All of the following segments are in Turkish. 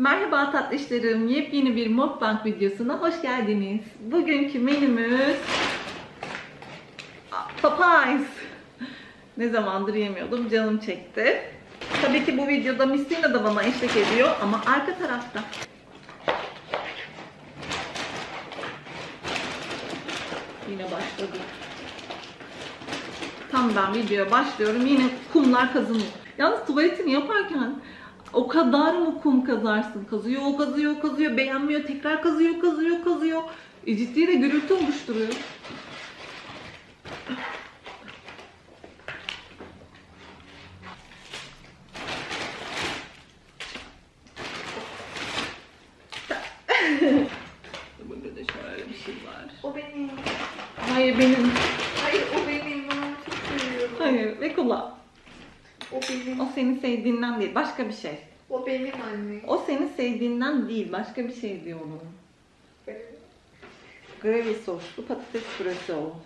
Merhaba tatlışlarım. Yepyeni bir mukbang videosuna hoş geldiniz. Bugünkü menümüz papayz. Ne zamandır yemiyordum. Canım çekti. Tabii ki bu videoda Messina da bana eşlik ediyor ama arka tarafta. Yine başladı. Tam ben videoya başlıyorum. Yine kumlar kazınıyor. Yalnız tuvaletini yaparken o kadar mı kum kazarsın? Kazıyor, o kazıyor, o kazıyor, beğenmiyor, tekrar kazıyor, kazıyor, kazıyor. E, ciddi de gürültü oluşturuyor. Burada da şöyle bir şey var. O benim. Hayır benim. Hayır o benim. Ben onu çok seviyorum. Hayır ve kullan. O benim. O seni sevdiğinden değil, başka bir şey. O benim anne. O seni sevdiğinden değil, başka bir şey diyorum. Benim. Gravy soslu patates püresi o.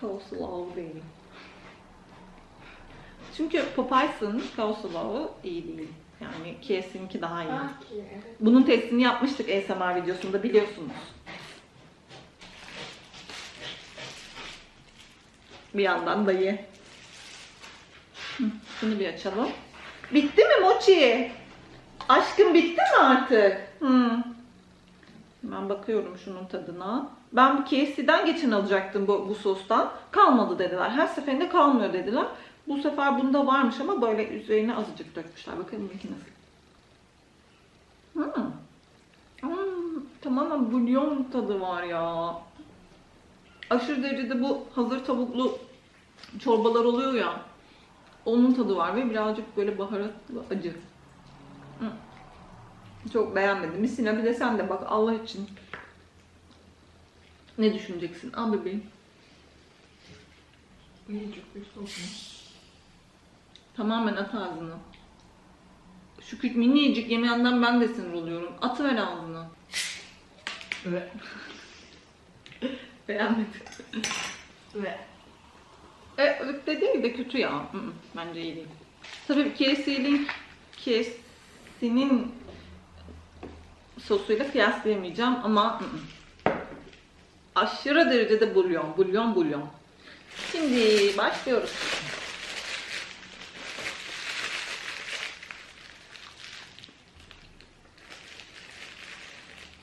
Coleslaw değil. Çünkü Popeyes'ın coleslaw'u iyi değil. Yani KFC'ninki daha iyi. Belki evet. Bunun testini yapmıştık ASMR videosunda biliyorsunuz. Bir yandan da ye. Hı, Şunu bir açalım. Bitti mi Mochi? Aşkım bitti mi artık? Hı. Ben bakıyorum şunun tadına. Ben bu KFC'den geçen alacaktım bu, bu sostan. Kalmadı dediler. Her seferinde kalmıyor dediler. Bu sefer bunda varmış ama böyle üzerine azıcık dökmüşler. Bakalım belki nasıl. Hmm. Hmm, tamamen bulyon tadı var ya. Aşırı derecede bu hazır tavuklu çorbalar oluyor ya. Onun tadı var ve birazcık böyle baharatlı acı. Çok beğenmedim. Misina bir de sen de bak Allah için. Ne düşüneceksin? Al bebeğim. Minicik bir sos. Tamamen at ağzını. Şu küçük minicik yemeğinden ben de sinir oluyorum. Atıver ağzını. Ve. Beğenmedim. Ve. E, öyle değil de kötü ya. Hı hı, Bence iyi değil. Tabii KFC'nin KFC'nin sosuyla kıyaslayamayacağım ama hı hı. aşırı derecede bulyon, bulyon, bulyon. Şimdi başlıyoruz.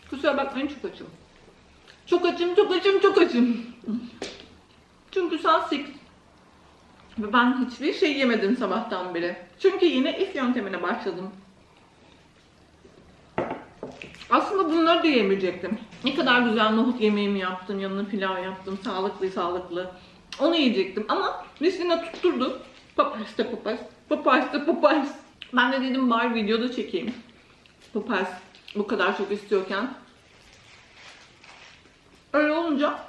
Kusura bakmayın çok açım. Çok açım, çok açım, çok açım. Çünkü saat 8. Ve ben hiçbir şey yemedim sabahtan beri. Çünkü yine if yöntemine başladım. Aslında bunları da yemeyecektim. Ne kadar güzel nohut yemeğimi yaptım, yanına pilav yaptım, sağlıklı sağlıklı. Onu yiyecektim ama Nesline tutturdu. Papayas da papayas, papayas. Ben de dedim bari videoda çekeyim. Papayas bu kadar çok istiyorken. Öyle olunca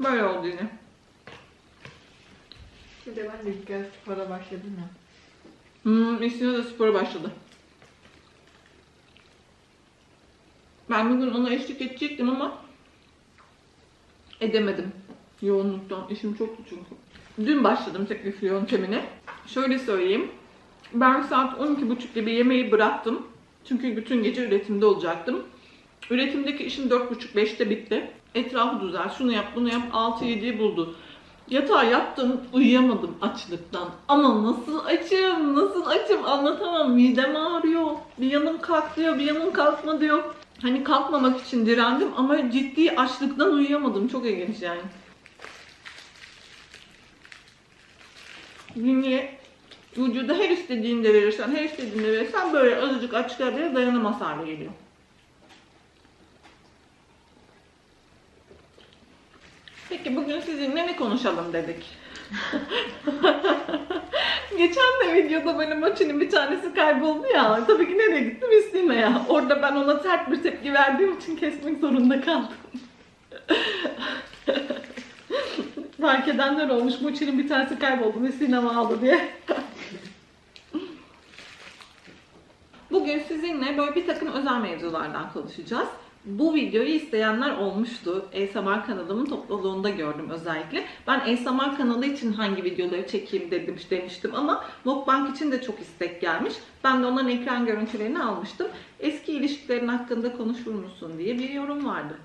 böyle oldu yine. Bir de ben de ilk kez spora başladım ya. Hmm, Nesline de spora başladı. Ben bugün ona eşlik edecektim ama edemedim. Yoğunluktan. İşim çoktu çünkü. Dün başladım teklif yöntemine. Şöyle söyleyeyim. Ben saat 12.30 gibi yemeği bıraktım. Çünkü bütün gece üretimde olacaktım. Üretimdeki işim 4.30-5'te bitti. Etrafı düzel, şunu yap, bunu yap, 6-7'yi buldu. Yatağa yattım, uyuyamadım açlıktan. Ama nasıl açım, nasıl açım anlatamam. Midem ağrıyor. Bir yanım kalk diyor, bir yanım kalkma diyor. Hani kalkmamak için direndim ama ciddi açlıktan uyuyamadım. Çok ilginç yani. Niye? Vücuda her istediğinde verirsen, her istediğinde verirsen böyle azıcık açlığa bile dayanamaz hale geliyor. Peki bugün sizinle ne konuşalım dedik. Geçen de videoda benim maçının bir tanesi kayboldu ya. Tabii ki nereye gitti Müslüme ya. Orada ben ona sert bir tepki verdiğim için kesmek zorunda kaldım. Fark edenler olmuş. Mochi'nin bir tanesi kayboldu ve sinema aldı diye. Bugün sizinle böyle bir takım özel mevzulardan konuşacağız. Bu videoyu isteyenler olmuştu. ASMR kanalımın topluluğunda gördüm özellikle. Ben ASMR kanalı için hangi videoları çekeyim dedim demiştim ama Mukbang için de çok istek gelmiş. Ben de onların ekran görüntülerini almıştım. Eski ilişkilerin hakkında konuşur musun diye bir yorum vardı.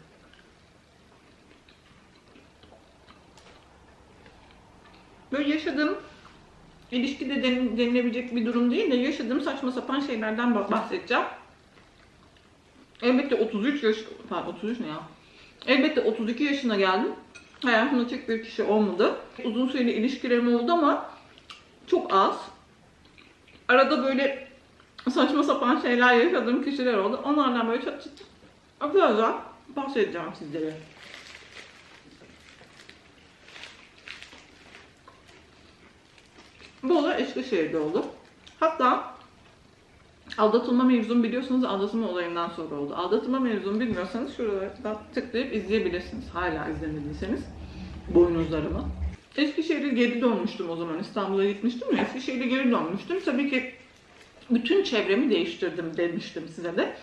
Böyle yaşadığım ilişkide den- denilebilecek bir durum değil de yaşadığım saçma sapan şeylerden bah- bahsedeceğim. Elbette 33 yaş, pardon 33 ne ya? Elbette 32 yaşına geldim. Hayatımda tek bir kişi olmadı. Uzun süreli ilişkilerim oldu ama çok az. Arada böyle saçma sapan şeyler yaşadığım kişiler oldu. Onlardan böyle çat çat birazdan bahsedeceğim sizlere. Bu olay Eskişehir'de oldu. Hatta aldatılma mevzum biliyorsanız aldatılma olayından sonra oldu. Aldatılma mevzum bilmiyorsanız şuradan tıklayıp izleyebilirsiniz. Hala izlemediyseniz boynuzlarımı. Eskişehir'e geri dönmüştüm o zaman. İstanbul'a gitmiştim ya. Eskişehir'e geri dönmüştüm. Tabii ki bütün çevremi değiştirdim demiştim size de.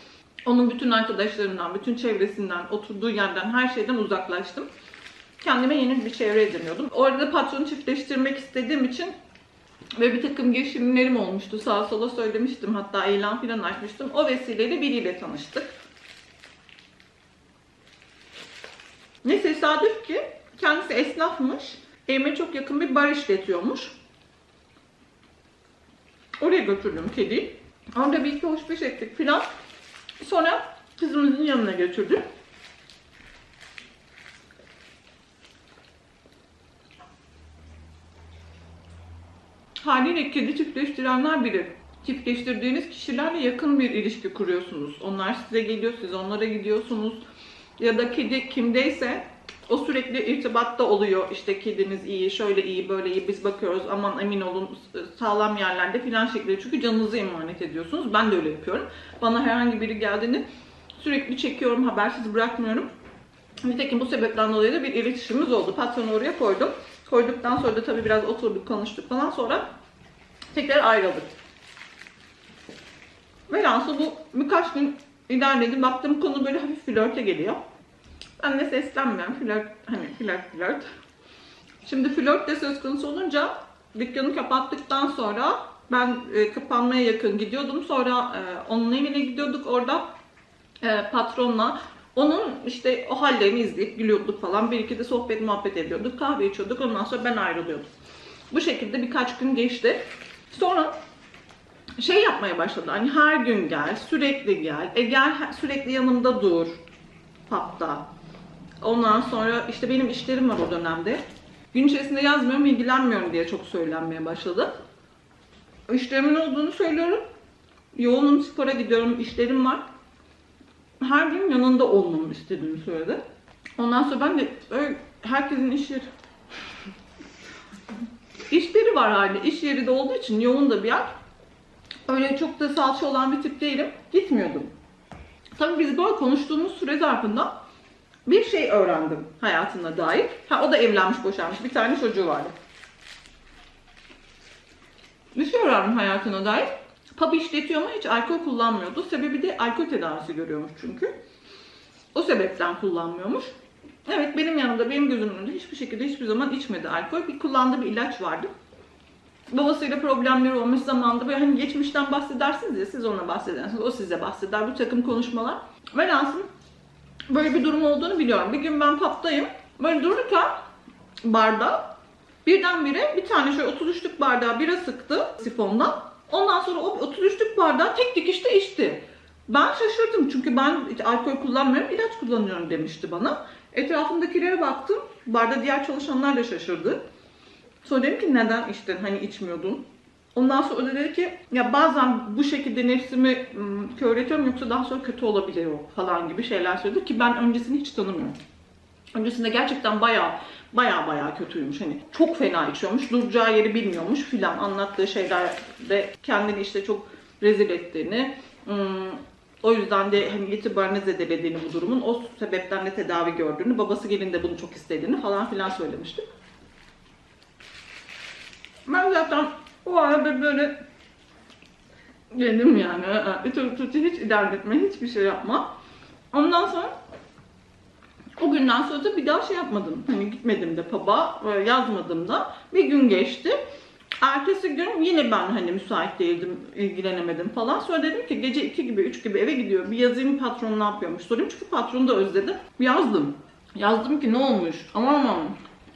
Onun bütün arkadaşlarından, bütün çevresinden, oturduğu yerden, her şeyden uzaklaştım. Kendime yeni bir çevre ediniyordum. Orada patronu çiftleştirmek istediğim için ve bir takım girişimlerim olmuştu. Sağa sola söylemiştim. Hatta ilan filan açmıştım. O vesileyle biriyle tanıştık. Ne tesadüf ki kendisi esnafmış. Evime çok yakın bir bar işletiyormuş. Oraya götürdüm kediyi. Orada bir iki hoşbeş ettik filan. Sonra kızımızın yanına götürdüm. Haliyle kedi çiftleştirenler bilir. Çiftleştirdiğiniz kişilerle yakın bir ilişki kuruyorsunuz. Onlar size geliyor, siz onlara gidiyorsunuz. Ya da kedi kimdeyse o sürekli irtibatta oluyor. İşte kediniz iyi, şöyle iyi, böyle iyi, biz bakıyoruz aman emin olun sağlam yerlerde filan şekilde. Çünkü canınızı emanet ediyorsunuz. Ben de öyle yapıyorum. Bana herhangi biri geldiğinde sürekli çekiyorum, habersiz bırakmıyorum. Nitekim bu sebepten dolayı da bir iletişimimiz oldu. Patronu oraya koydum. Koyduktan sonra da tabii biraz oturduk, konuştuk falan. Sonra tekrar ayrıldık. Velhasıl bu birkaç gün ilerledi. Baktım konu böyle hafif flörte geliyor. Ben de seslenmiyorum. Flört, hani flört flört. Şimdi flört de söz konusu olunca dükkanı kapattıktan sonra ben e, kapanmaya yakın gidiyordum. Sonra e, onun evine gidiyorduk. Orada e, patronla onun işte o hallerini izleyip gülüyorduk falan. Bir iki de sohbet muhabbet ediyorduk. Kahve içiyorduk. Ondan sonra ben ayrılıyordum. Bu şekilde birkaç gün geçti. Sonra şey yapmaya başladı. Hani her gün gel, sürekli gel. E gel sürekli yanımda dur. Hatta. Ondan sonra işte benim işlerim var o dönemde. Gün içerisinde yazmıyorum, ilgilenmiyorum diye çok söylenmeye başladı. İşlerimin olduğunu söylüyorum. Yoğunum, spora gidiyorum, işlerim var. Her gün yanında olmamı istediğini söyledi. Ondan sonra ben de öyle herkesin iş yeri. İşleri var hali. İş yeri de olduğu için yoğun da bir yer. Öyle çok da salça olan bir tip değilim. Gitmiyordum. Tabii biz böyle konuştuğumuz süre zarfında bir şey öğrendim hayatına dair. Ha o da evlenmiş boşanmış. Bir tane çocuğu vardı. Bir şey öğrendim hayatına dair. Pub işletiyor ama hiç alkol kullanmıyordu. Sebebi de alkol tedavisi görüyormuş çünkü. O sebepten kullanmıyormuş. Evet benim yanımda, benim gözümün önünde hiçbir şekilde hiçbir zaman içmedi alkol. Bir kullandığı bir ilaç vardı. Babasıyla problemleri olmuş zamanda böyle hani geçmişten bahsedersiniz ya siz ona bahsedersiniz. O size bahseder. Bu takım konuşmalar. Velhasıl böyle bir durum olduğunu biliyorum. Bir gün ben pub'dayım. Böyle dururken barda birdenbire bir tane şöyle 33'lük bardağı bira sıktı sifondan. Ondan sonra o 33'lük bardağı tek dikişte içti. Ben şaşırdım çünkü ben alkol kullanmıyorum, ilaç kullanıyorum demişti bana. Etrafımdakilere baktım. Barda diğer çalışanlar da şaşırdı. Sonra dedim ki neden içtin hani içmiyordun? Ondan sonra da dedi ki ya bazen bu şekilde nefsimi ım, köretiyorum yoksa daha sonra kötü olabiliyor falan gibi şeyler söyledi ki ben öncesini hiç tanımıyorum. Öncesinde gerçekten baya baya baya kötüymüş. Hani çok fena içiyormuş. Duracağı yeri bilmiyormuş filan. Anlattığı şeylerde kendini işte çok rezil ettiğini, o yüzden de hani itibarını zedelediğini bu durumun, o sebepten de tedavi gördüğünü, babası gelin de bunu çok istediğini falan filan söylemişti. Ben zaten o arada böyle dedim yani "Aa, tuti tuti hiç ilerletme, hiçbir şey yapma. Ondan sonra o günden sonra da bir daha şey yapmadım. Hani gitmedim de pub'a, e, yazmadım da. Bir gün geçti. Ertesi gün yine ben hani müsait değildim, ilgilenemedim falan. Sonra dedim ki gece 2 gibi, 3 gibi eve gidiyor. Bir yazayım patron ne yapıyormuş sorayım. Çünkü patronu da özledim. Yazdım. Yazdım ki ne olmuş? Aman aman.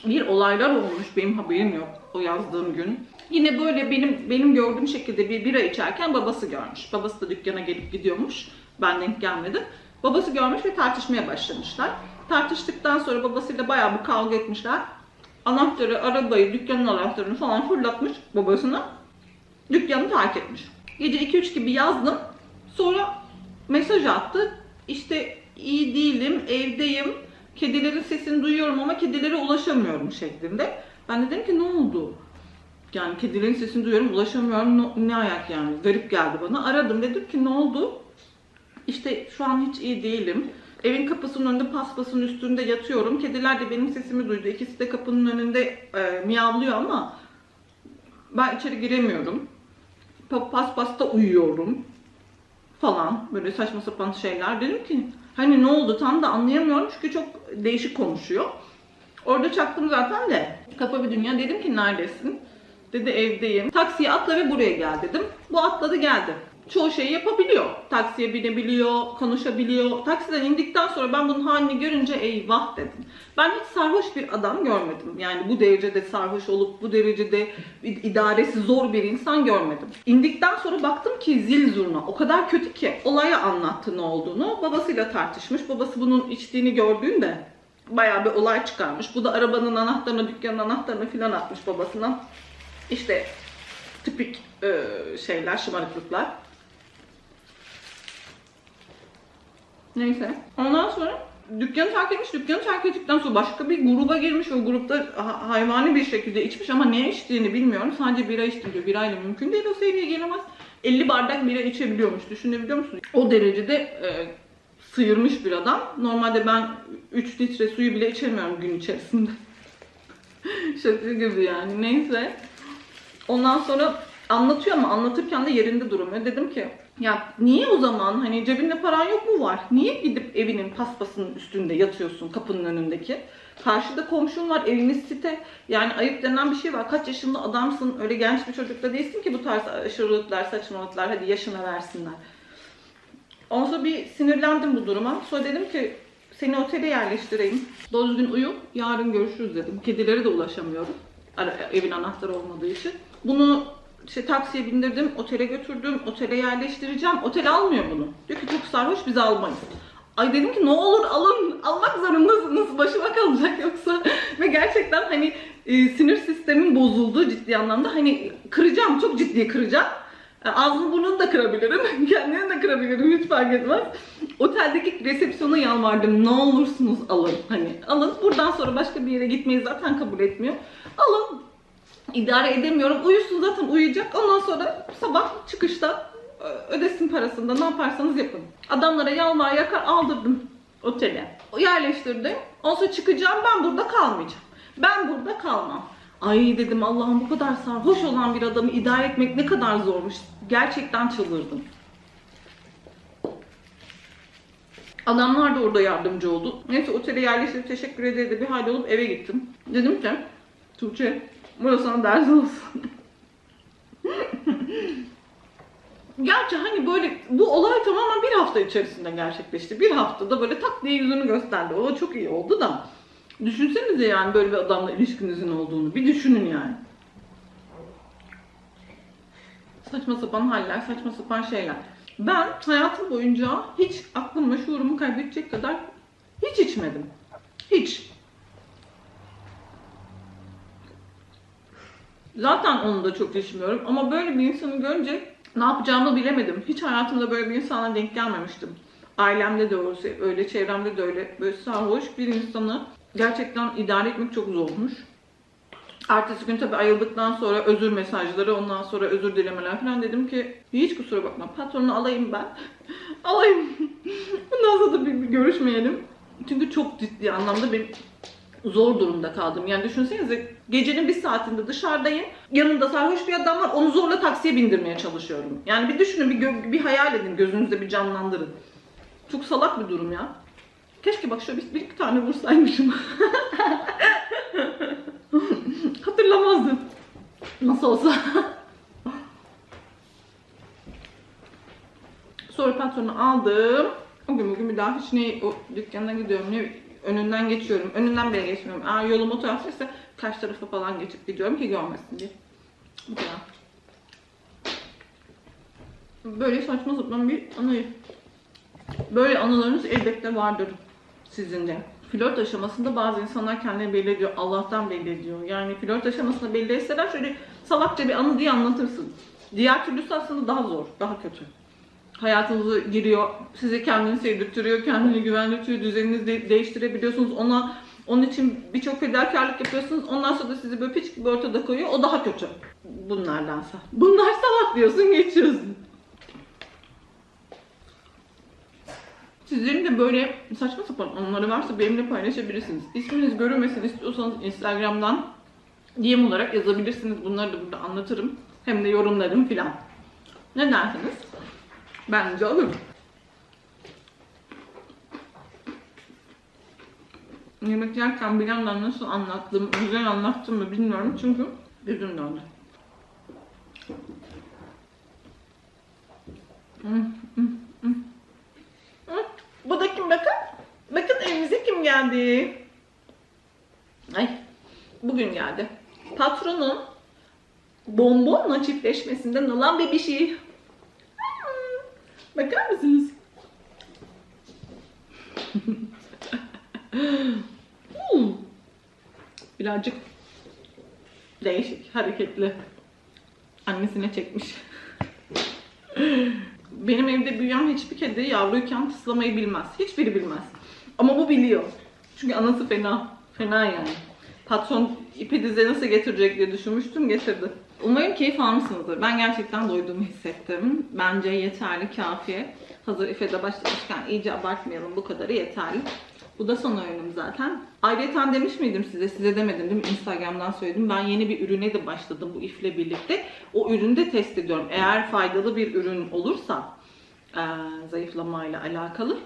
Bir olaylar olmuş benim haberim yok o yazdığım gün. Yine böyle benim benim gördüğüm şekilde bir bira içerken babası görmüş. Babası da dükkana gelip gidiyormuş. Ben denk gelmedim. Babası görmüş ve tartışmaya başlamışlar. Tartıştıktan sonra babasıyla bayağı bir kavga etmişler. Anahtarı, arabayı, dükkanın anahtarını falan fırlatmış babasına. Dükkanı terk etmiş. Gece 2-3 gibi yazdım. Sonra mesaj attı. İşte iyi değilim, evdeyim. Kedilerin sesini duyuyorum ama kedilere ulaşamıyorum şeklinde. Ben de dedim ki ne oldu? Yani kedilerin sesini duyuyorum, ulaşamıyorum. Ne, ne ayak yani? Garip geldi bana. Aradım dedim ki ne oldu? İşte şu an hiç iyi değilim. Evin kapısının önünde paspasın üstünde yatıyorum. Kediler de benim sesimi duydu. İkisi de kapının önünde e, miyavlıyor ama ben içeri giremiyorum. Pa- Paspasta uyuyorum falan. Böyle saçma sapan şeyler. Dedim ki hani ne oldu tam da anlayamıyorum çünkü çok değişik konuşuyor. Orada çaktım zaten de. Kafa bir dünya. Dedim ki neredesin? Dedi evdeyim. Taksiye atla ve buraya gel dedim. Bu atladı geldi. Çoğu şeyi yapabiliyor. Taksiye binebiliyor, konuşabiliyor. Taksiden indikten sonra ben bunun halini görünce eyvah dedim. Ben hiç sarhoş bir adam görmedim. Yani bu derecede sarhoş olup bu derecede idaresi zor bir insan görmedim. İndikten sonra baktım ki zil zurna o kadar kötü ki olaya anlattı ne olduğunu. Babasıyla tartışmış. Babası bunun içtiğini gördüğünde bayağı bir olay çıkarmış. Bu da arabanın anahtarını, dükkanın anahtarını filan atmış babasına. İşte tipik şeyler, şımarıklıklar. Neyse. Ondan sonra dükkanı terk etmiş. Dükkanı terk ettikten sonra başka bir gruba girmiş. O grupta ha- hayvani bir şekilde içmiş ama ne içtiğini bilmiyorum. Sadece bira içtim diyor. Birayla mümkün değil o seviyeye gelemez. 50 bardak bira içebiliyormuş. Düşünebiliyor musun? O derecede e, sıyırmış bir adam. Normalde ben 3 litre suyu bile içemiyorum gün içerisinde. Şaka gibi yani. Neyse. Ondan sonra anlatıyor ama anlatırken de yerinde durmuyor. Dedim ki ya niye o zaman hani cebinde paran yok mu var? Niye gidip evinin paspasının üstünde yatıyorsun kapının önündeki? Karşıda komşun var, eviniz site. Yani ayıp denen bir şey var. Kaç yaşında adamsın, öyle genç bir çocuk da değilsin ki bu tarz aşırılıklar, saçmalıklar hadi yaşına versinler. Ondan sonra bir sinirlendim bu duruma. Sonra dedim ki seni otele yerleştireyim. Doğru düzgün uyu, yarın görüşürüz dedim. Kedilere de ulaşamıyorum. Ara- Evin anahtarı olmadığı için. Bunu işte taksiye bindirdim, otele götürdüm, otele yerleştireceğim. Otel almıyor bunu. Diyor ki çok sarhoş biz almayız. Ay dedim ki ne olur alın, almak zorundasınız. Başıma kalacak yoksa. Ve gerçekten hani e, sinir sistemin bozuldu ciddi anlamda. Hani kıracağım, çok ciddi kıracağım. E, Ağzını burnunu da kırabilirim. Kendini de kırabilirim hiç fark etmez. Oteldeki resepsiyona yalvardım. Ne olursunuz alın. Hani alın. Buradan sonra başka bir yere gitmeyi zaten kabul etmiyor. Alın. İdare edemiyorum. Uyusun zaten uyuyacak. Ondan sonra sabah çıkışta ödesin parasında ne yaparsanız yapın. Adamlara yalvar yakar aldırdım otele. Yerleştirdim. Ondan çıkacağım ben burada kalmayacağım. Ben burada kalmam. Ay dedim Allah'ım bu kadar sarhoş olan bir adamı idare etmek ne kadar zormuş. Gerçekten çıldırdım. Adamlar da orada yardımcı oldu. Neyse otele yerleştirip teşekkür ederim de bir hal olup eve gittim. Dedim ki Tuğçe burası sana ders olsun. Gerçi hani böyle bu olay tamamen bir hafta içerisinde gerçekleşti. Bir haftada böyle tak diye yüzünü gösterdi. O çok iyi oldu da. Düşünsenize yani böyle bir adamla ilişkinizin olduğunu. Bir düşünün yani. Saçma sapan haller, saçma sapan şeyler. Ben hayatım boyunca hiç aklımla şuurumu kaybedecek kadar hiç içmedim. Hiç. Zaten onu da çok içmiyorum ama böyle bir insanı görünce ne yapacağımı bilemedim. Hiç hayatımda böyle bir insana denk gelmemiştim. Ailemde de öyle, öyle çevremde de öyle. Böyle sarhoş bir insanı gerçekten idare etmek çok zormuş. Ertesi gün tabii ayıldıktan sonra özür mesajları, ondan sonra özür dilemeler falan dedim ki hiç kusura bakma patronu alayım ben. alayım. Bundan sonra da bir, bir görüşmeyelim. Çünkü çok ciddi anlamda bir zor durumda kaldım. Yani düşünsenize gecenin bir saatinde dışarıdayım. Yanımda sarhoş bir adam var. Onu zorla taksiye bindirmeye çalışıyorum. Yani bir düşünün, bir, bir hayal edin. Gözünüzde bir canlandırın. Çok salak bir durum ya. Keşke bak şöyle bir, bir iki tane vursaymışım. Hatırlamazdım. Nasıl olsa. Sonra patronu aldım. O gün bugün bir daha hiç ne o dükkana gidiyorum ne önünden geçiyorum. Önünden bile geçmiyorum. Eğer yolum o taraftaysa karşı tarafa falan geçip gidiyorum ki görmesin diye. Böyle saçma sapan bir anı. Böyle anılarınız elbette vardır sizin de. Flört aşamasında bazı insanlar kendini belli ediyor. Allah'tan belli ediyor. Yani flört aşamasında belli etseler şöyle salakça bir anı diye anlatırsın. Diğer türlüsü aslında daha zor, daha kötü. Hayatınıza giriyor, sizi kendini sevdirtiyor, kendini güvendirtiyor, düzeninizi de- değiştirebiliyorsunuz. Ona onun için birçok fedakarlık yapıyorsunuz. Ondan sonra da sizi böyle piç gibi ortada koyuyor. O daha kötü. Bunlardansa. Bunlar salak diyorsun, geçiyorsun. Sizlerin de böyle saçma sapan anıları varsa benimle paylaşabilirsiniz. İsminiz görünmesin istiyorsanız Instagram'dan DM olarak yazabilirsiniz. Bunları da burada anlatırım. Hem de yorumlarım filan. Ne dersiniz? Bence olur. Yemek yerken bir yandan nasıl anlattım, güzel anlattım mı bilmiyorum çünkü gözüm döndü. Bu da kim bakın? Bakın evimize kim geldi? Ay, bugün geldi. Patronun bonbonla çiftleşmesinden olan bebişi. Bakar mısınız? Hmm. Birazcık değişik, hareketli. Annesine çekmiş. Benim evde büyüyen hiçbir kedi yavruyken tıslamayı bilmez. Hiçbiri bilmez. Ama bu biliyor. Çünkü anası fena. Fena yani. Patron ipi dize nasıl getirecek diye düşünmüştüm getirdi. Umarım keyif almışsınızdır. Ben gerçekten doyduğumu hissettim. Bence yeterli, kafiye. Hazır İFE'de başlamışken iyice abartmayalım. Bu kadarı yeterli. Bu da son oyunum zaten. Ayrıca demiş miydim size? Size demedim değil mi? Instagram'dan söyledim. Ben yeni bir ürüne de başladım bu ifle birlikte. O ürünü de test ediyorum. Eğer faydalı bir ürün olursa eee zayıflamayla alakalı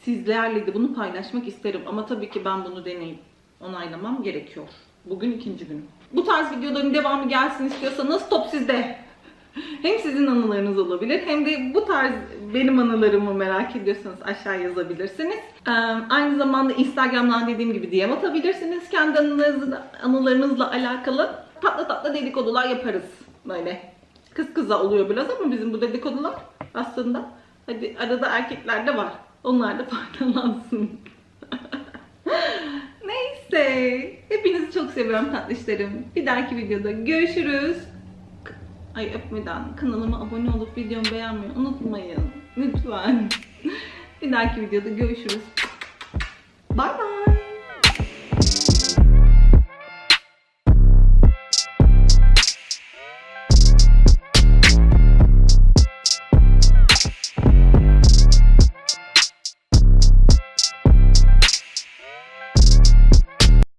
sizlerle de bunu paylaşmak isterim. Ama tabii ki ben bunu deneyip onaylamam gerekiyor. Bugün ikinci günüm. Bu tarz videoların devamı gelsin istiyorsanız top sizde. Hem sizin anılarınız olabilir hem de bu tarz benim anılarımı merak ediyorsanız aşağı yazabilirsiniz. Ee, aynı zamanda Instagram'dan dediğim gibi DM atabilirsiniz. Kendi anılarınızla, anılarınızla alakalı tatlı tatlı dedikodular yaparız. Böyle kız kıza oluyor biraz ama bizim bu dedikodular aslında hadi arada erkekler de var. Onlar da faydalansın. Neyse. Hepinizi çok seviyorum tatlışlarım. Bir dahaki videoda görüşürüz. Ay öpmeden kanalıma abone olup videomu beğenmeyi unutmayın. Lütfen. Bir dahaki videoda görüşürüz. Bye bye.